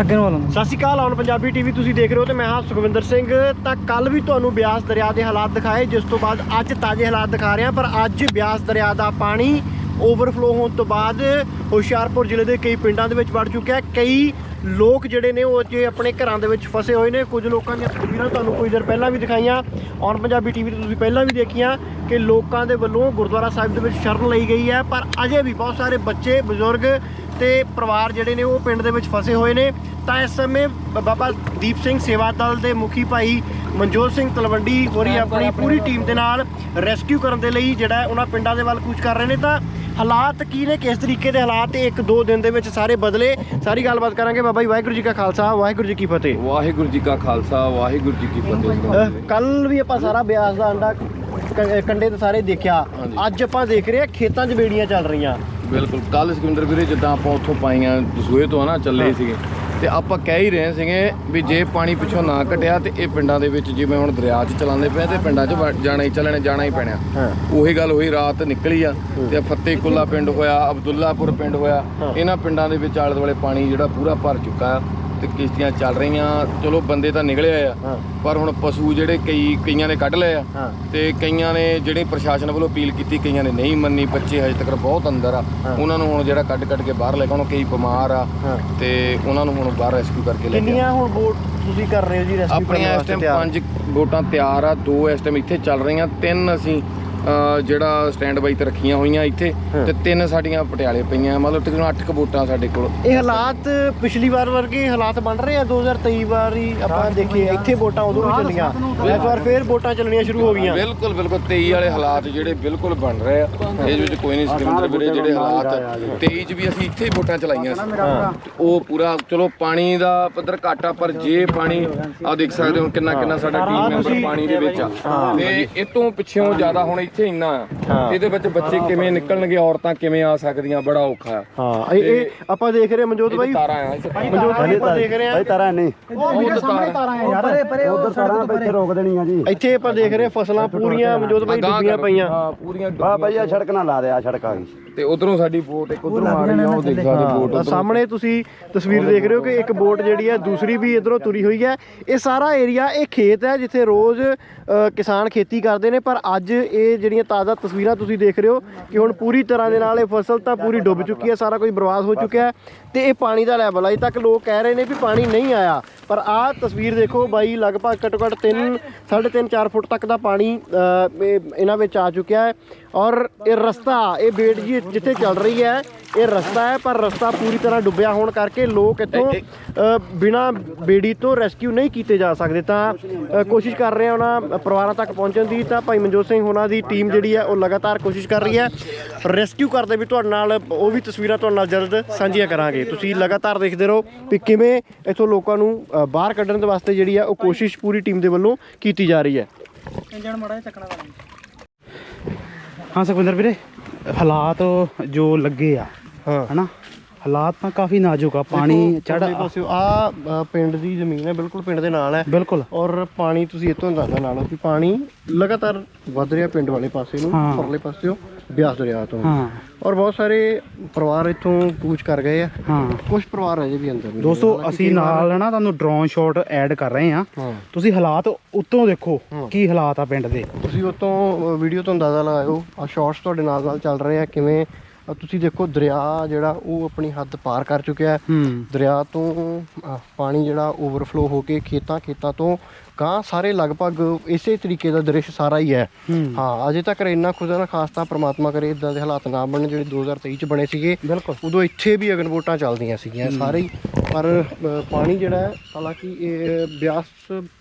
ਅੱਗੇ ਨੂੰ ਵਾਲਾ ਸਤਿ ਸ਼੍ਰੀ ਅਕਾਲ ਔਨ ਪੰਜਾਬੀ ਟੀਵੀ ਤੁਸੀਂ ਦੇਖ ਰਹੇ ਹੋ ਤੇ ਮੈਂ ਹਾਂ ਸੁਖਵਿੰਦਰ ਸਿੰਘ। ਤਾਂ ਕੱਲ ਵੀ ਤੁਹਾਨੂੰ ਬਿਆਸ ਦਰਿਆ ਦੇ ਹਾਲਾਤ ਦਿਖਾਏ, ਜਿਸ ਤੋਂ ਬਾਅਦ ਅੱਜ ਤਾਜ਼ੇ ਹਾਲਾਤ ਦਿਖਾ ਰਹੇ ਹਾਂ, ਪਰ ਅੱਜ ਬਿਆਸ ਦਰਿਆ ਦਾ ਪਾਣੀ ਓਵਰਫਲੋ ਹੋਣ ਤੋਂ ਬਾਅਦ ਹੁਸ਼ਿਆਰਪੁਰ ਜ਼ਿਲ੍ਹੇ ਦੇ ਕਈ ਪਿੰਡਾਂ ਦੇ ਵਿੱਚ ਵੜ ਚੁੱਕਿਆ ਹੈ। ਕਈ ਲੋਕ ਜਿਹੜੇ ਨੇ ਉਹ ਅਜੇ ਆਪਣੇ ਘਰਾਂ ਦੇ ਵਿੱਚ ਫਸੇ ਹੋਏ ਨੇ। ਕੁਝ ਲੋਕਾਂ ਦੀਆਂ ਤਸਵੀਰਾਂ ਤੁਹਾਨੂੰ ਕੁਝ ਦਿਨ ਪਹਿਲਾਂ ਵੀ ਦਿਖਾਈਆਂ। ਔਨ ਪੰਜਾਬੀ ਟੀਵੀ ਤੇ ਤੁਸੀਂ ਪਹਿਲਾਂ ਵੀ ਦੇਖੀਆਂ ਕਿ ਲੋਕਾਂ ਦੇ ਵੱਲੋਂ ਗੁਰਦੁਆਰਾ ਸਾਹਿਬ ਦੇ ਵਿੱਚ ਸ਼ਰਨ ਲਈ ਗਈ ਹੈ, ਪਰ ਅਜੇ ਵੀ ਬਹੁਤ ਸਾਰੇ ਬੱਚੇ, ਬਜ਼ੁਰਗ ਤੇ ਪਰਿਵਾਰ ਜਿਹੜੇ ਨੇ ਉਹ ਪਿੰਡ ਦੇ ਵਿੱਚ ਫਸੇ ਹੋਏ ਨੇ। ਤਾਂ ਇਸ ਸਮੇਂ ਬ- ਬਾਬਾ ਦੀਪ ਸਿੰਘ ਸੇਵਾ ਦਲ ਦੇ ਮੁਖੀ ਭਾਈ ਮਨਜੋਤ ਸਿੰਘ ਤਲਵੰਡੀ ਹੋਰੀ ਆਪਣੀ ਪੂਰੀ ਟੀਮ ਦੇ ਨਾਲ ਰੈਸਕਿਊ ਕਰਨ ਦੇ ਲਈ ਜਿਹੜਾ ਹੈ ਉਹਨਾਂ ਪਿੰਡਾਂ ਦੇ ਵੱਲ ਕੂਚ ਕਰ ਰਹੇ ਨੇ। ਤਾਂ ਹਾਲਾਤ ਕੀ ਨੇ? ਕਿਸ ਤਰੀਕੇ ਦੇ ਹਾਲਾਤ ਇੱਕ ਦੋ ਦਿਨ ਦੇ ਵਿੱਚ ਸਾਰੇ ਬਦਲੇ? ਸਾਰੀ ਗੱਲਬਾਤ ਕਰਾਂਗੇ। ਬਾਬਾ ਜੀ ਵਾਹਿਗੁਰੂ ਜੀ ਕਾ ਖਾਲਸਾ ਵਾਹਿਗੁਰੂ ਜੀ ਕੀ ਫਤਿਹ। ਵਾਹਿਗੁਰੂ ਜੀ ਕਾ ਖਾਲਸਾ ਵਾਹਿਗੁਰੂ ਜੀ ਕੀ ਫਤਿਹ। ਕੱਲ ਵੀ ਆਪਾਂ ਸਾਰਾ ਬਿਆਸ ਦਾ ਅੰਡਾ ਕੰਡੇ ਤੇ ਸਾਰੇ ਦੇਖਿਆ। ਅੱਜ ਆਪਾਂ ਦੇਖ ਰਹੇ ਹਾਂ ਖੇਤਾਂ 'ਚ ਬੇੜੀਆਂ ਚੱਲ ਰਹੀਆਂ। ਬਿਲਕੁਲ। ਕੱਲ ਸਿਕੰਦਰ ਵੀਰੇ ਜਿੱਦਾਂ ਆਪਾਂ ਉੱਥੋਂ ਪਾਈਆਂ ਦਸੂਏ ਤੋਂ ਹਨਾ ਚੱਲੇ ਸੀਗੇ। ਤੇ ਆਪਾਂ ਕਹਿ ਹੀ ਰਹੇ ਸੀਗੇ ਵੀ ਜੇ ਪਾਣੀ ਪਿੱਛੋਂ ਨਾ ਘਟਿਆ ਤੇ ਇਹ ਪਿੰਡਾਂ ਦੇ ਵਿੱਚ ਜਿਵੇਂ ਹੁਣ ਦਰਿਆ 'ਚ ਚਲਾਉਂਦੇ ਪਏ ਤੇ ਪਿੰਡਾਂ 'ਚ ਵੜ- ਜਾਣਾ ਹੀ ਚੱਲਣਾ ਜਾਣਾ ਹੀ ਪੈਣਾ। ਉਹੀ ਗੱਲ ਹੋਈ ਰਾਤ ਨਿਕਲੀ ਆ ਤੇ ਫਤਿਹ ਕੁੱਲਾ ਪਿੰਡ ਹੋਇਆ ਅਬਦੁੱਲਾਪੁਰ ਪਿੰਡ ਹੋਇਆ। ਇਹਨਾਂ ਪਿੰਡਾਂ ਦੇ ਵਿੱਚ ਆਲੇ ਦੁਆਲੇ ਪਾਣੀ ਜਿਹੜਾ ਪੂਰਾ ਭਰ ਚੁੱਕਾ ਆ। ਤੇ ਕਿਸ਼ਤੀਆਂ ਚੱਲ ਰਹੀਆਂ। ਚਲੋ ਬੰਦੇ ਤਾਂ ਨਿਕਲੇ ਆ। ਪਰ ਹੁਣ ਪਸ਼ੂ ਜਿਹੜੇ ਕਈ ਕਈਆਂ ਨੇ ਕੱਢ ਲਏ ਆ। ਤੇ ਕਈਆਂ ਨੇ ਜਿਹੜੀ ਪ੍ਰਸ਼ਾਸਨ ਵੱਲੋਂ ਅਪੀਲ ਕੀਤੀ ਕਈਆਂ ਨੇ ਨਹੀਂ ਮੰਨੀ। ਬੱਚੇ ਹਜੇ ਤੱਕ ਬਹੁਤ ਅੰਦਰ ਆ। ਉਹਨਾਂ ਨੂੰ ਹੁਣ ਜਿਹੜਾ ਕੱਢ ਕੱਢ ਕੇ ਬਾਹਰ ਲੈ ਕੇ ਆਉਣ ਕਈ ਬਿਮਾਰ ਆ। ਤੇ ਉਹਨਾਂ ਨੂੰ ਹੁਣ ਬਾਹਰ ਰੈਸਕਿਊ ਕਰਕੇ ਲੈ ਕੇ ਕਿੰਨੀਆਂ ਹੁਣ ਬੋਟ ਤੁਸੀਂ ਕਰ ਰਹੇ ਹੋ ਜੀ ਰੈਸਕਿਊ ਆਪਣੀਆਂ ਇਸ ਟਾਈਮ ਪੰਜ ਬੋਟਾਂ ਤਿਆਰ ਆ ਦੋ ਇਸ ਟਾਈਮ ਇੱਥੇ ਚੱਲ ਰਹੀਆਂ ਤਿੰਨ ਅਸੀਂ ਜਿਹੜਾ ਸਟੈਂਡ ਬਾਈ ਤੇ ਰੱਖੀਆਂ ਹੋਈਆਂ ਇੱਥੇ। ਤੇ ਤਿੰਨ ਸਾਡੀਆਂ ਪਟਿਆਲੇ ਪਈਆਂ ਮਤਲਬ ਤਕਰੀਬਨ 8 ਕ ਬੋਟਾਂ ਸਾਡੇ ਕੋਲ। ਇਹ ਹਾਲਾਤ ਪਿਛਲੀ ਵਾਰ ਵਰਗੇ ਹਾਲਾਤ ਬਣ ਰਹੇ ਆ? 2023 ਵਾਰੀ ਆਪਾਂ ਦੇਖੀਏ ਇੱਥੇ ਵੋਟਾਂ ਉਦੋਂ ਵੀ ਚੱਲੀਆਂ। ਇਸ ਵਾਰ ਫੇਰ ਵੋਟਾਂ ਚੱਲਣੀਆਂ ਸ਼ੁਰੂ ਹੋ ਗਈਆਂ। ਬਿਲਕੁਲ ਬਿਲਕੁਲ 23 ਵਾਲੇ ਹਾਲਾਤ ਜਿਹੜੇ ਬਿਲਕੁਲ ਬਣ ਰਹੇ ਆ। ਇਹਦੇ ਵਿੱਚ ਕੋਈ ਨਹੀਂ ਸਿਕੰਦਰ ਵੀਰੇ ਜਿਹੜੇ ਹਾਲਾਤ 23 ਚ ਵੀ ਅਸੀਂ ਇੱਥੇ ਹੀ ਵੋਟਾਂ ਚਲਾਈਆਂ ਸੀ। ਉਹ ਪੂਰਾ ਚਲੋ ਪਾਣੀ ਦਾ ਪੱਧਰ ਘਾਟਾ ਪਰ ਜੇ ਪਾਣੀ ਆ ਦੇਖ ਸਕਦੇ ਹੋ ਕਿੰਨਾ ਕਿੰਨਾ ਸਾਡਾ ਟੀਮ ਮੈਂਬਰ ਪਾਣੀ ਦੇ ਵਿੱਚ ਆ। ਤੇ ਇਹ ਤੋਂ ਪਿੱਛੋਂ ਜ਼ਿਆਦਾ ਹੁਣ ਇੱਥੇ ਇੰਨਾ ਆ। ਇਹਦੇ ਵਿੱਚ ਬੱਚੇ ਕਿਵੇਂ ਨਿਕਲਣਗੇ ਔਰਤਾਂ ਕਿਵੇਂ ਆ ਸਕਦੀਆਂ ਬੜਾ ਔਖਾ ਆ। ਹਾਂ ਇਹ ਇਹ ਆਪਾਂ ਦੇਖ ਰਹੇ ਹਾਂ ਮਨਜੋਤ ਇਹ ਬਾਈ। ਤਾਰਾਂ ਆ ਇੱਥੇ ਮਨਜੋਤ ਦੇਖ ਰਹੇ ਹਾਂ। ਤਾਰਾ ਨਹੀਂ ਉਹ ਤਾਰਾਂ ਉਧਰ ਤਾਰਾ ਇੱਥੇ ਰੋਕ ਦੇਣੀਆਂ ਜੀ। ਇੱਥੇ ਆਪਾਂ ਦੇਖ ਰਹੇ ਹਾਂ ਫਸਲਾਂ ਪੂਰੀਆਂ ਮਨਜੋਤ ਬਾਈ ਅਗਾਂਹ ਡੁੱਬੀਆਂ ਕਰ- ਪਈਆਂ। ਹਾਂ ਪੂਰੀਆਂ ਆ ਡੁੱਬੀਆਂ ਭਾਈ ਆ ਸੜਕ ਨਾ ਲਾ ਦੇ ਆ ਸੜਕ ਆ ਗਈ। ਤੇ ਉਧਰੋਂ ਸਾਡੀ ਬੋਟ ਇੱਕ ਉਧਰੋਂ ਆ ਰਹੀ ਆ ਉਹ ਦੇਖ ਸਕਦੇ ਬੋਟ ਹਾਂ ਉੱਧਰੋਂ। ਸਾਹਮਣੇ ਤੁਸੀਂ ਤਸਵੀਰ ਦੇਖ ਰਹੇ ਹੋ ਕਿ ਇੱਕ ਬੋਟ ਜਿਹੜੀ ਹੈ ਦੂਸਰੀ ਵੀ ਇਧਰੋਂ ਤੁਰੀ ਹੋਈ ਹੈ। ਇਹ ਸਾਰਾ ਏਰੀਆ ਇਹ ਖੇਤ ਹੈ ਜਿੱਥੇ ਰੋਜ਼ ਅ, ਕਿਸਾਨ ਖੇਤੀ ਕਰਦੇ ਨੇ ਪਰ ਅੱਜ ਇਹ ਜਿਹੜੀਆਂ ਤਾਜ਼ਾ ਤਸਵੀਰਾਂ ਤੁਸੀਂ ਦੇਖ ਰਹੇ ਹੋ ਕਿ ਹੁਣ ਪੂਰੀ ਤਰ੍ਹਾਂ ਦੇ ਨਾਲ ਇਹ ਫਸਲ ਤਾਂ ਪੂਰੀ ਡੁੱਬ ਚੁੱਕੀ ਹੈ, ਸਾਰਾ ਕੁਝ ਬਰਬਾਦ ਹੋ ਚੁੱਕਿਆ ਹੈ ਤੇ ਇਹ ਪਾਣੀ ਦਾ ਲੈਵਲ ਅਜੇ ਤੱਕ ਲੋਕ ਕਹਿ ਰਹੇ ਨੇ ਵੀ ਪਾਣੀ ਨਹੀਂ ਆਇਆ, ਪਰ ਆਹ ਤਸਵੀਰ ਦੇਖੋ ਬਾਈ, ਲਗਭਗ ਘੱਟੋ ਘੱਟ 3 3.5 4 ਫੁੱਟ ਤੱਕ ਦਾ ਪਾਣੀ ਇਹ, ਇਹਨਾਂ ਵਿੱਚ ਆ ਚੁੱਕਿਆ ਹੈ। ਔਰ ਇਹ ਰਸਤਾ ਇਹ ਬੇਟ ਜੀ ਜਿੱਥੇ ਚੱਲ ਰਹੀ ਹੈ ਇਹ ਰਸਤਾ ਹੈ ਪਰ ਰਸਤਾ ਪੂਰੀ ਤਰ੍ਹਾਂ ਡੁੱਬਿਆ ਹੋਣ ਕਰਕੇ ਲੋਕ ਇੱਥੋਂ ਬਿਨਾਂ ਬੇੜੀ ਤੋਂ ਰੈਸਕਿਊ ਨਹੀਂ ਕੀਤੇ ਜਾ ਸਕਦੇ। ਤਾਂ ਕੋਸ਼ਿਸ਼ ਕਰ ਰਹੇ ਆ ਉਹਨਾਂ ਪਰਿਵਾਰਾਂ ਤੱਕ ਪਹੁੰਚਣ ਦੀ। ਤਾਂ ਭਾਈ ਮਨਜੋਤ ਸਿੰਘ ਹੋਣਾ ਦੀ ਟੀਮ ਜਿਹੜੀ ਹੈ ਉਹ ਲਗਾਤਾਰ ਕੋਸ਼ਿਸ਼ ਕਰ ਰਹੀ ਹੈ। ਰੈਸਕਿਊ ਕਰਦੇ ਵੀ ਤੁਹਾਡੇ ਨਾਲ ਉਹ ਵੀ ਤਸਵੀਰਾਂ ਤੁਹਾਡੇ ਨਾਲ ਜਲਦ ਸਾਂਝੀਆਂ ਕਰਾਂਗੇ। ਤੁਸੀਂ ਲਗਾਤਾਰ ਦੇਖਦੇ ਰਹੋ ਵੀ ਕਿਵੇਂ ਇੱਥੋਂ ਲੋਕਾਂ ਨੂੰ ਬਾਹਰ ਕੱਢਣ ਦੇ ਵਾਸਤੇ ਜਿਹੜੀ ਹੈ ਉਹ ਕੋਸ਼ਿਸ਼ ਪੂਰੀ ਟੀਮ ਦੇ ਵੱਲੋਂ ਕੀਤੀ ਜਾ ਰਹੀ ਹੈ। ਇੰਜਣ ਮੜਾ ਚੱਕਣਾ ਹਾਂ ਸੁਖਵਿੰਦਰ ਵੀਰੇ ਹਾਲਾਤ ਜੋ ਲੱਗੇ ਆ ਹਾਂ। ਹਨਾ? ਹਾਲਾਤ ਤਾਂ ਕਾਫੀ ਨਾਜ਼ੁਕ ਆ ਪਾਣੀ ਚੜ ਆ ਪਿੰਡ ਦੀ ਜ਼ਮੀਨ ਹੈ ਬਿਲਕੁਲ ਪਿੰਡ ਦੇ ਨਾਲ ਹੈ। ਬਿਲਕੁਲ। ਔਰ ਪਾਣੀ ਤੁਸੀਂ ਇੱਥੋਂ ਅੰਦਾਜ਼ਾ ਲਾ ਲਓ ਕਿ ਪਾਣੀ ਲਗਾਤਾਰ ਵੱਧ ਰਿਹਾ ਪਿੰਡ ਵਾਲੇ ਪਾਸੇ ਨੂੰ। ਪਰਲੇ ਪਾਸਿਓਂ ਬਿਆਸ ਦਰਿਆ ਤੋਂ। ਹਾਂ। ਔਰ ਬਹੁਤ ਸਾਰੇ ਪਰਿਵਾਰ ਇੱਥੋਂ ਕੂਚ ਕਰ ਗਏ ਆ। ਹਾਂ। ਕੁਝ ਪਰਿਵਾਰ ਅਜੇ ਵੀ ਅੰਦਰ ਨੇ ਦੋਸਤੋ ਅਸੀਂ ਨਾਲ ਨਾ ਤੁਹਾਨੂੰ ਡਰੋਨ ਸ਼ਾਟ ਐਡ ਕਰ ਰਹੇ ਆ ਤੁਸੀਂ ਹਾਲਾਤ ਉੱਤੋਂ ਦੇਖੋ। ਕੀ ਹਾਲਾਤ ਆ ਪਿੰਡ ਦੇ। ਤੁਸੀਂ ਉਤੋਂ ਵੀਡੀਓ ਤੋਂ ਅੰਦਾਜ਼ਾ ਲਗਾਇਓ। ਆ ਸ਼ਾਰਟਸ ਤੁਹਾਡੇ ਨਾਲ ਨਾਲ ਚੱਲ ਰਹੇ ਆ ਕਿਵੇਂ ਆਹ ਤੁਸੀਂ ਦੇਖੋ ਦਰਿਆ ਜਿਹੜਾ ਉਹ ਆਪਣੀ ਹੱਦ ਪਾਰ ਕਰ ਚੁੱਕਿਆ ਹੈ। ਦਰਿਆ ਤੋਂ ਅਹ, ਪਾਣੀ ਜਿਹੜਾ ਓਵਰਫਲੋ ਹੋ ਕੇ ਖੇਤਾਂ ਖੇਤਾਂ ਤੋਂ ਗਾਂ ਸਾਰੇ ਲਗਭਗ ਇਸੇ ਤਰੀਕੇ ਦਾ ਦ੍ਰਿਸ਼ ਸਾਰਾ ਹੀ ਹੈ। ਹੂੰ। ਅਜੇ ਤੱਕ ਇੰਨਾ ਖੁਦਾ ਨਾ ਖਾਸ ਤਾਂ ਪ੍ਰਮਾਤਮਾ ਕਰੇ ਇਦਾਂ ਦੇ ਹਾਲਾਤ ਨਾ ਬਣਨ ਜਿਹੜੇ 2023 ਚ ਬਣੇ ਸੀਗੇ। ਬਿਲਕੁਲ। ਉਦੋਂ ਇੱਥੇ ਵੀ ਅਗਨਵੋਟਾਂ ਚੱਲਦੀਆਂ ਸੀਗੀਆਂ ਸਾਰੇ ਹੀ। ਪਰ ਅ, ਪਾਣੀ ਜਿਹੜਾ ਹੈ ਹਾਲਾਂਕਿ ਇਹ ਬਿਆਸ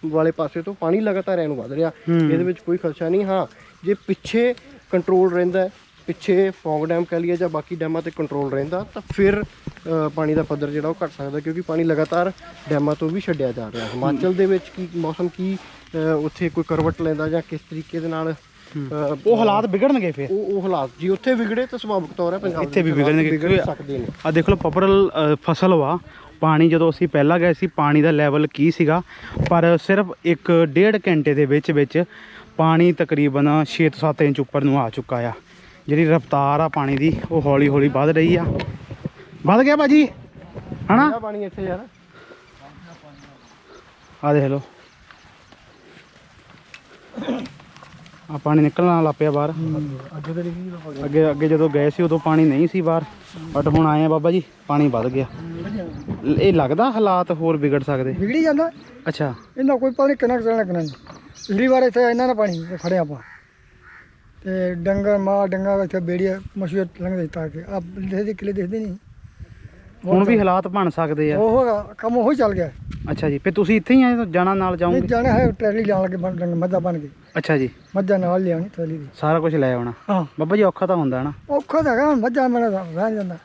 ਵਾਲੇ ਪਾਸੇ ਤੋਂ ਪਾਣੀ ਲਗਾਤਾਰ ਇਹਨੂੰ ਵੱਧ ਰਿਹਾ। ਇਹਦੇ ਵਿੱਚ ਕੋਈ ਖਰਚਾ ਨਹੀਂ। ਹਾਂ ਜੇ ਪਿੱਛੇ ਕੰਟਰੋਲ ਰਹਿੰਦਾ ਹੈ, ਪਿੱਛੇ ਫੌਗ ਡੈਮ ਕਹ ਲਈਏ ਜਾਂ ਬਾਕੀ ਡੈਮਾਂ ਤੇ ਕੰਟਰੋਲ ਰਹਿੰਦਾ ਤਾਂ ਫਿਰ ਪਾਣੀ ਦਾ ਪੱਧਰ ਜਿਹੜਾ ਉਹ ਘਟ ਸਕਦਾ ਕਿਉਂਕਿ ਪਾਣੀ ਲਗਾਤਾਰ ਡੈਮਾਂ ਤੋਂ ਵੀ ਛੱਡਿਆ ਜਾ ਰਿਹਾ। ਹਿਮਾਚਲ ਦੇ ਵਿੱਚ ਕੀ ਮੌਸਮ ਕੀ ਉੱਥੇ ਕੋਈ ਕਰਵਟ ਲੈਂਦਾ ਜਾਂ ਕਿਸ ਤਰੀਕੇ ਦੇ ਨਾਲ ਉਹ ਹਾਲਾਤ ਵਿਗੜਨਗੇ ਫਿਰ। ਉਹ ਉਹ ਹਾਲਾਤ ਜੀ ਉੱਥੇ ਵਿਗੜੇ ਤਾਂ ਸੁਭਾਵਿਕ ਤੌਰ ਹੈ ਪੰਜਾਬ ਇੱਥੇ ਵੀ ਵਿਗੜਨਗੇ ਵਿਗੜ ਸਕਦੇ ਨੇ। ਆ ਦੇਖ ਲਓ ਪਪਰਲ ਫਸਲ ਵਾ। ਪਾਣੀ ਜਦੋਂ ਅਸੀਂ ਪਹਿਲਾਂ ਗਏ ਸੀ ਪਾਣੀ ਦਾ ਲੈਵਲ ਕੀ ਸੀਗਾ? ਪਰ ਸਿਰਫ ਇੱਕ ਡੇਢ ਘੰਟੇ ਦੇ ਵਿੱਚ ਵਿੱਚ ਪਾਣੀ ਤਕਰੀਬਨ 6 ਤੋਂ 7 ਇੰਚ ਉੱਪਰ ਨੂੰ ਆ ਚੁੱਕਾ ਆ। ਜਿਹੜੀ ਰਫ਼ਤਾਰ ਆ ਪਾਣੀ ਦੀ ਉਹ ਹੌਲੀ ਹੌਲੀ ਵੱਧ ਰਹੀ ਆ। ਵੱਧ ਗਿਆ ਭਾਜੀ ਹਨਾ? ਪਾਣੀ ਇੱਥੇ ਯਾਰ? ਆ ਦੇਖ ਲਓ। ਆ ਪਾਣੀ ਨਿਕਲਣ ਲੱਗ ਪਿਆ ਬਾਹਰ। ਅੱਗੇ ਅੱਗੇ ਜਦੋਂ ਗਏ ਸੀ ਉਦੋਂ ਪਾਣੀ ਨਹੀਂ ਸੀ ਬਾਹਰ। ਬਟ ਹੁਣ ਆਏ ਆ ਬਾਬਾ ਜੀ ਪਾਣੀ ਵੱਧ ਗਿਆ। ਇਹ ਲੱਗਦਾ ਹਾਲਾਤ ਹੋਰ ਵਿਗੜ ਸਕਦੇ। ਵਿਗੜੀ ਜਾਂਦਾ? ਅੱਛਾ। ਇਹਨਾਂ ਕੋਈ ਨਹੀਂ ਕਿੰਨਾ ਕਿੰਨਾ ਨਹੀਂ। ਪਿਛਲੀ ਵਾਰ ਇੱਥੇ ਇਹਨਾਂ ਨੇ ਪਾਣੀ ਖੜਿਆ ਆਪਾਂ। ਤੇ ਡੰਗਰ ਮਾਂ ਡੰਗਾ ਇੱਥੇ ਬੇੜੀਆ ਮਸ਼ਹੂਰ ਲੰਘ ਦਿੱਤਾ ਕਿ ਆ ਦੇਖਦੇ ਕਿਲੇ ਦੇਖਦੇ ਨਹੀਂ। ਹੁਣ ਵੀ ਹਾਲਾਤ ਬਣ ਸਕਦੇ ਆ। ਉਹ ਕੰਮ ਉਹ ਹੀ ਚੱਲ ਗਿਆ। ਅੱਛਾ ਜੀ ਫਿਰ ਤੁਸੀਂ ਇੱਥੇ ਹੀ ਆਏ ਤਾਂ ਜਾਣਾ ਨਾਲ ਨਹੀਂ ਜਾਓਗੇ? ਜਾਣਾ ਹੈ ਟਰੈਲੀ ਲਿਆਉਣ ਲੱਗੇ ਬਣ ਡੰਗ ਮੱਝਾਂ ਬਣ ਕੇ। ਅੱਛਾ ਜੀ। ਮੱਝਾਂ ਨਾਲ ਲਿਆਉਣੀ ਟਰੈਲੀ ਦੀ। ਸਾਰਾ ਕੁਝ ਲੈ ਆਉਣਾ। ਹਾਂ। ਬਾਬਾ ਜੀ ਔਖਾ ਤਾਂ ਹੁੰਦਾ ਨਾ। ਔਖਾ ਤਾਂ ਹੈਗਾ ਮੱਝਾਂ ਮੇਰਾ ਰਹਿ ਜਾਂਦਾ।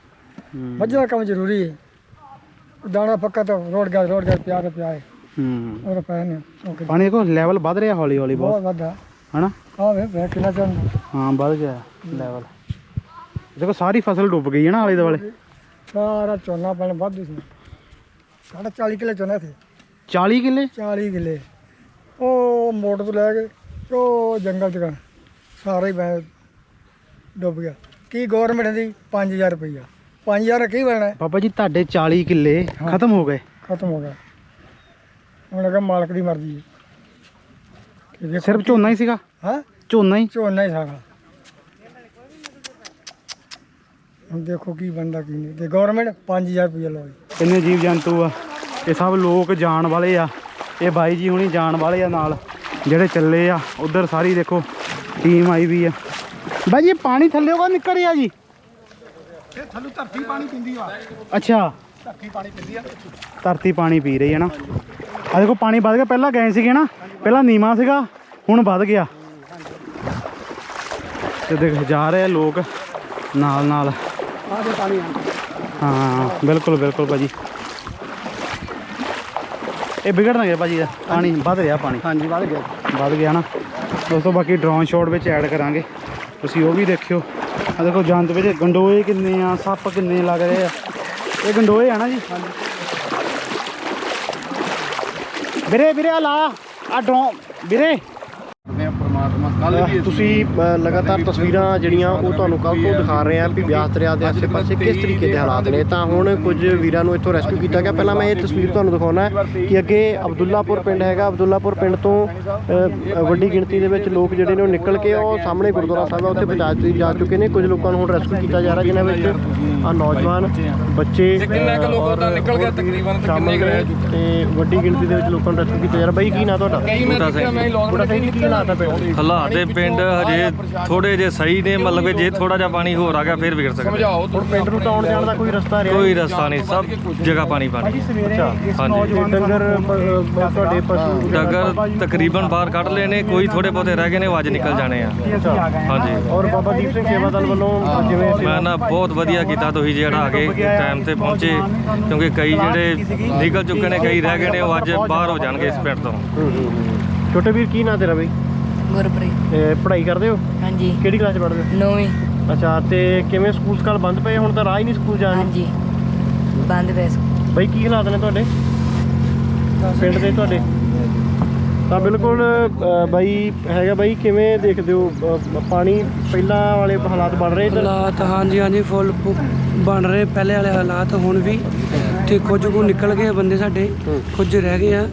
ਹੂੰ। ਮੱਝਾਂ ਦਾ ਕੰਮ ਜ਼ਰੂਰੀ ਹੈ। ਦਾਣਾ ਪੱਕਾ ਤਾਂ ਰੋਡ ਗਿਆ ਰੋਡ ਗਿਆ ਪਿਆ ਤੇ ਪਿਆ ਹੈ। ਹੂੰ। ਉਹ ਪਾਣੀ ਦੇਖੋ ਲੈਵਲ ਵੱਧ ਰਿਹਾ ਹੌਲੀ ਹੌਲੀ ਬਹੁਤ। ਵੱਡਾ ਹਨਾ? ਆ ਵੇ ਵੇ ਕਿੰਨਾ ਚੰਗਾ। ਹਾਂ ਵੱਧ ਗਿਆ ਲੈਵਲ ਦੇਖੋ ਸਾਰੀ ਫਸਲ ਡੁੱਬ ਗਈ ਹੈ ਨਾ ਆਲੇ ਦੁਆਲੇ। ਸਾਰਾ ਝੋਨਾ ਪਹਿਲਾਂ ਵਾਧੂ ਸੀ। ਸਾਡਾ 40 ਕਿੱਲੇ ਝੋਨਾ ਸੀ। 40 ਕਿੱਲੇ? 40 ਕਿੱਲੇ। ਉਹ ਮੋਟਰ ਤੋਂ ਲੈ ਕੇ ਉਹ ਜੰਗਲ ਚ ਸਾਰਾ ਹੀ ਡੁੱਬ ਗਿਆ। ਕੀ ਗਵਰਨਮੈਂਟ ਦੀ? 5000 ਰੁਪਈਆ। 5000 ਕੀ ਬਣਨਾ? ਬਾਬਾ ਜੀ ਤੁਹਾਡੇ 40 ਕਿੱਲੇ ਖਤਮ ਹੋ ਗਏ। ਖਤਮ ਹੋ ਗਿਆ ਹੁਣ ਲੱਗਾ ਮਾਲਕ ਦੀ ਮਰਜ਼ੀ ਹੈ। ਸਿਰਫ ਝੋਨਾ ਹੀ ਸੀਗਾ। ਹਾਂ? ਝੋਨਾ ਹੀ। ਝੋਨਾ ਹੀ ਸਾਰਾ। ਹੁਣ ਦੇਖੋ ਕੀ ਬਣਦਾ ਕੀ ਨਹੀਂ। ਤੇ ਗਵਰਨਮੈਂਟ 5000 ਰੁਪਈਆ ਲਓ ਕਿੰਨੇ ਜੀਵ ਜੰਤੂ ਆ? ਇਹ ਸਭ ਲੋਕ ਜਾਣ ਵਾਲੇ ਆ। ਇਹ ਬਾਈ ਜੀ ਹੁਣੀ ਜਾਣ ਵਾਲੇ ਆ ਨਾਲ। ਜਿਹੜੇ ਚੱਲੇ ਆ ਉਧਰ ਸਾਰੀ ਦੇਖੋ ਟੀਮ ਆਈ ਵੀ ਆ। ਬਾਈ ਜੀ ਪਾਣੀ ਥੱਲੇ ਕੋ ਨਿਕਲ ਰਿਹਾ ਜੀ। ਇਹ ਥੱਲੋਂ ਧਰਤੀ ਪਾਣੀ ਪਿੰਦੀ ਆ। ਅੱਛਾ। ਧਰਤੀ ਪਾਣੀ ਪਿੰਦੀ ਆ। ਧਰਤੀ ਪਾਣੀ ਪੀ ਰਹੀ ਹੈ ਨਾ। ਆ ਦੇਖੋ ਪਾਣੀ ਵੱਧ ਗਿਆ। ਪਹਿਲਾਂ ਗਏ ਸੀਗੇ ਨਾ। ਪਹਿਲਾਂ ਨੀਵਾਂ ਸੀਗਾ ਹੁਣ ਵੱਧ ਗਿਆ। ਤੇ ਦੇਖ ਜਾ ਰਹੇ ਆ ਲੋਕ ਨਾਲ ਨਾਲ। ਹਾਂ ਬਿਲਕੁਲ ਬਿਲਕੁਲ ਭਾਜੀ। ਇਹ ਵਿਗੜ ਨਾ ਗਿਆ ਭਾਜੀ ਦਾ ਪਾਣੀ ਵੱਧ ਰਿਹਾ ਪਾਣੀ। ਹਾਂਜੀ ਵੱਧ ਗਿਆ। ਵੱਧ ਗਿਆ ਨਾ। ਦੋਸਤੋ ਬਾਕੀ ਡਰੋਨ ਸ਼ਾਟ ਵਿੱਚ ਐਡ ਕਰਾਂਗੇ। ਤੁਸੀਂ ਉਹ ਵੀ ਦੇਖਿਓ। ਆ ਦੇਖੋ ਜੰਤ ਵਿੱਚ ਗੰਡੋਏ ਕਿੰਨੇ ਆ ਸੱਪ ਕਿੰਨੇ ਲੱਗ ਰਹੇ ਆ। ਇਹ ਗੰਡੋਏ ਆ ਨਾ ਜੀ? ਵੀਰੇ ਵੀਰੇ ਆ ਲਾ। ਆ ਡਰੋਨ ਵੀਰੇ ਤੁਸੀਂ ਲਗਾਤਾਰ ਤਸਵੀਰਾਂ ਜਿਹੜੀਆਂ ਉਹ ਤੁਹਾਨੂੰ ਕੱਲ ਤੋਂ ਦਿਖਾ ਰਹੇ ਆ ਵੀ ਬਿਆਸ ਦਰਿਆ ਦੇ ਆਸੇ-ਪਾਸੇ ਕਿਸ ਤਰੀਕੇ ਦੇ ਹਾਲਾਤ ਨੇ। ਤਾਂ ਹੁਣ ਕੁਝ ਵੀਰਾਂ ਨੂੰ ਇੱਥੋਂ ਰੈਸਕਿਊ ਕੀਤਾ ਗਿਆ। ਪਹਿਲਾਂ ਮੈਂ ਇਹ ਤਸਵੀਰ ਤੁਹਾਨੂੰ ਦਿਖਾਉਣਾ ਹੈ ਕਿ ਅੱਗੇ ਅਬਦੁੱਲਾਪੁਰ ਪਿੰਡ ਹੈਗਾ। ਅਬਦੁੱਲਾਪੁਰ ਪਿੰਡ ਤੋਂ ਵੱਡੀ ਗਿਣਤੀ ਦੇ ਵਿੱਚ ਲੋਕ ਜਿਹੜੇ ਨੇ ਉਹ ਨਿਕਲ ਕੇ ਉਹ ਸਾਹਮਣੇ ਗੁਰਦੁਆਰਾ ਸਾਹਿਬ ਹੈ ਉੱਥੇ ਪਹੁੰਚਾ ਦਿੱਤੇ ਜਾ ਚੁੱਕੇ ਨੇ। ਕੁਝ ਲੋਕਾਂ ਨੂੰ ਹੁਣ ਰੈਸਕਿਊ ਕੀਤਾ ਜਾ ਰਿਹਾ ਜਿਨ੍ਹਾਂ ਵਿੱਚ ਆ ਨੌਜਵਾਨ ਬੱਚੇ ਕਿੰਨਾ ਕੁ ਲੋਕ ਉਹਦਾ ਨਿਕਲ ਗਿਆ ਤਕਰੀਬਨ ਤੇ ਕਿੰਨੇ ਕੁ ਰਹਿ? ਚੁੱਕੇ ਤੇ ਵੱਡੀ ਗਿਣਤੀ ਦੇ ਵਿੱਚ ਲੋਕਾਂ ਨੂੰ ਰੈਸਕਿਊ ਕੀਤਾ ਜਾ ਰਿਹਾ। ਬਾਈ ਕੀ ਨਾਂ ਤੁਹਾਡਾ? ਮੈਂ ਲਾਉਣ ਬੜਾ ਸਹੀ ਕੀ ਹਾਲਾਤ ਹੈ ਪਿੰਡ ਦੇ ਪਿੰਡ ਹਜੇ ਥੋੜੇ ਜੇ ਸਹੀ ਨੇ ਮਤਲਬ ਕਿ ਜੇ ਥੋੜਾ ਜਿਹਾ ਪਾਣੀ ਹੋਰ ਆ ਗਿਆ ਫਿਰ ਵਿਗੜ ਸਕਦਾ ਸਮਝਾਓ ਹੁਣ ਪਿੰਡ ਨੂੰ ਤਾਂ ਆਉਣ ਜਾਣ ਦਾ ਕੋਈ ਰਸਤਾ ਰਿਹਾ ਕੋਈ ਰਸਤਾ ਨਹੀਂ ਸਭ ਜਗ੍ਹਾ ਪਾਣੀ ਪਾਣੀ ਹਾਂਜੀ ਡੰਗਰ ਤੁਹਾਡੇ ਪਸ਼ੂ ਡੱਗਰ ਤਕਰੀਬਨ ਬਾਹਰ ਕੱਢ ਲਏ ਨੇ ਕੋਈ ਥੋੜੇ ਬਹੁਤੇ ਰਹਿ ਗਏ ਨੇ ਉਹ ਅੱਜ ਨਿਕਲ ਜਾਣੇ ਆ। ਹਾਂਜੀ। ਔਰ ਬਾਬਾ ਦੀਪ ਸਿੰਘ ਸੇਵਾ ਦਲ ਵੱਲੋਂ ਜਿਵੇਂ ਮੈਂ ਨਾ ਬਹੁਤ ਵਧੀਆ ਕੀਤਾ ਤੁਸੀਂ ਜਿਹੜਾ ਆ ਕੇ ਟਾਈਮ ਤੇ ਪਹੁੰਚੇ ਕਿਉਂਕਿ ਕਈ ਜਿਹੜੇ ਨਿਕਲ ਚੁੱਕੇ ਨੇ ਕਈ ਰਹਿ ਗਏ ਨੇ ਉਹ ਅੱਜ ਬਾਹਰ ਹੋ ਜਾਣਗੇ ਇਸ ਪਿੰਡ ਤੋਂ। ਛੋਟੇ ਵੀਰ ਕੀ ਨਾਂ ਤੇਰਾ ਬਈ? ਗੁਰਪ੍ਰੀਤ। ਇਹ ਪੜ੍ਹਾਈ ਕਰਦੇ ਹੋ? ਹਾਂਜੀ। ਕਿਹੜੀ ਕਲਾਸ ਚ ਪੜ੍ਹਦੇ ਹੋ? ਨੌਵੀਂ। ਅੱਛਾ ਤੇ ਕਿਵੇਂ ਸਕੂਲ ਸਕਾਲ ਬੰਦ ਪਏ? ਹੁਣ ਤਾਂ ਰਾਹ ਹੀ ਨਹੀਂ ਸਕੂਲ ਜਾਣ ਨੂੰ। ਹਾਂਜੀ। ਬੰਦ ਪੈ ਬਈ ਕੀ ਹਾਲਾਤ ਨੇ ਤੁਹਾਡੇ? ਪਿੰਡ ਦੇ ਤੁਹਾਡੇ? ਤਾਂ ਬਿਲਕੁਲ ਅ, ਬਾਈ ਹੈਗਾ ਬਾਈ ਕਿਵੇਂ ਦੇਖਦੇ ਹੋ? ਅ, ਪਾਣੀ ਪਹਿਲਾਂ ਵਾਲੇ ਹਾਲਾਤ ਬਣ ਰਹੇ ਇੱਧਰ? ਹਾਲਾਤ ਹਾਂਜੀ ਹਾਂਜੀ ਫੁੱਲ ਪ- ਬਣ ਰਹੇ। ਪਹਿਲੇ ਵਾਲੇ ਹਾਲਾਤ ਹੁਣ ਵੀ। ਤੇ ਕੁਝ ਕੁ ਨਿਕਲ ਗਏ ਬੰਦੇ ਸਾਡੇ। ਕੁਝ ਰਹਿ ਗਏ ਆ।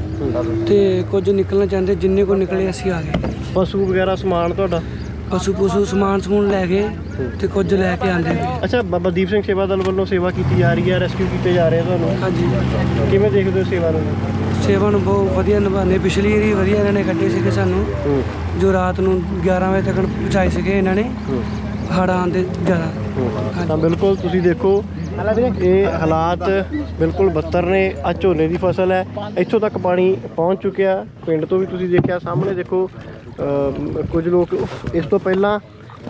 ਤੇ ਕੁਝ ਨਿਕਲਣਾ ਚਾਹੁੰਦੇ ਜਿੰਨੇ ਕੋ ਨਿਕਲੇ ਅਸੀਂ ਆ ਗਏ। ਪਸ਼ੂ ਵਗੈਰਾ ਸਮਾਨ ਤੁਹਾਡਾ? ਪਸ਼ੂ ਪਸ਼ੂ ਸਮਾਨ ਸਮੂਨ ਲੈ ਗਏ ਤੇ ਕੁਝ ਲੈ ਕੇ ਆਂਦੇ ਪਏ। ਅੱਛਾ ਬਾਬਾ ਦੀਪ ਸਿੰਘ ਸੇਵਾ ਦਲ ਵੱਲੋਂ ਸੇਵਾ ਕੀਤੀ ਜਾ ਰਹੀ ਹੈ ਰੈਸਕਿਊ ਕੀਤੇ ਜਾ ਰਹੇ ਤੁਹਾਨੂੰ? ਹਾਂਜੀ। ਕਿਵੇਂ ਦੇਖਦੇ ਹੋ ਸੇਵਾ ਨੂੰ? ਸੇਵਾ ਨੂੰ ਬਹੁਤ ਵਧੀਆ ਨਿਭਾਉਂਦੇ। ਪਿਛਲੀ ਵਾਰੀ ਵਧੀਆ ਇਹਨਾਂ ਨੇ ਕੱਢੇ ਸੀਗੇ ਸਾਨੂੰ। ਜੋ ਰਾਤ ਨੂੰ 11 ਵਜੇ ਤੱਕ ਪਹੁੰਚਾਏ ਸੀਗੇ ਇਹਨਾਂ ਨੇ। ਹੜ੍ਹ ਆਉਣ ਦੇ ਜ਼ਿਆਦਾ। ਤਾਂ ਬਿਲਕੁਲ ਤੁਸੀਂ ਦੇਖੋ ਇਹ ਹਾਲਾਤ ਬਿਲਕੁਲ ਬੱਤਰ ਨੇ। ਆ ਝੋਨੇ ਦੀ ਫਸਲ ਹੈ। ਇੱਥੋਂ ਤੱਕ ਪਾਣੀ ਪਹੁੰਚ ਚੁੱਕਿਆ। ਪਿੰਡ ਤੋਂ ਵੀ ਤੁਸੀਂ ਦੇਖਿਆ ਸਾਹਮਣੇ ਦੇਖੋ ਕੁਝ ਲੋਕ ਇਸ ਤੋਂ ਪਹਿਲਾਂ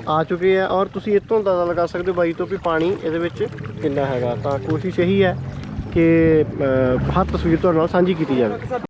ਆ ਚੁੱਕੇ ਆ ਔਰ ਤੁਸੀਂ ਇੱਥੋਂ ਅੰਦਾਜ਼ਾ ਲਗਾ ਸਕਦੇ ਹੋ ਬਾਈ ਤੋਂ ਵੀ ਪਾਣੀ ਇਹਦੇ ਵਿੱਚ ਕਿੰਨਾ ਹੈਗਾ। ਤਾਂ ਕੋਸ਼ਿਸ਼ ਇਹੀ ਹੈ ਕਿ ਹਰ ਤਸਵੀਰ ਤੁਹਾਡੇ ਨਾਲ ਸਾਂਝੀ ਕੀਤੀ ਜਾਵੇ।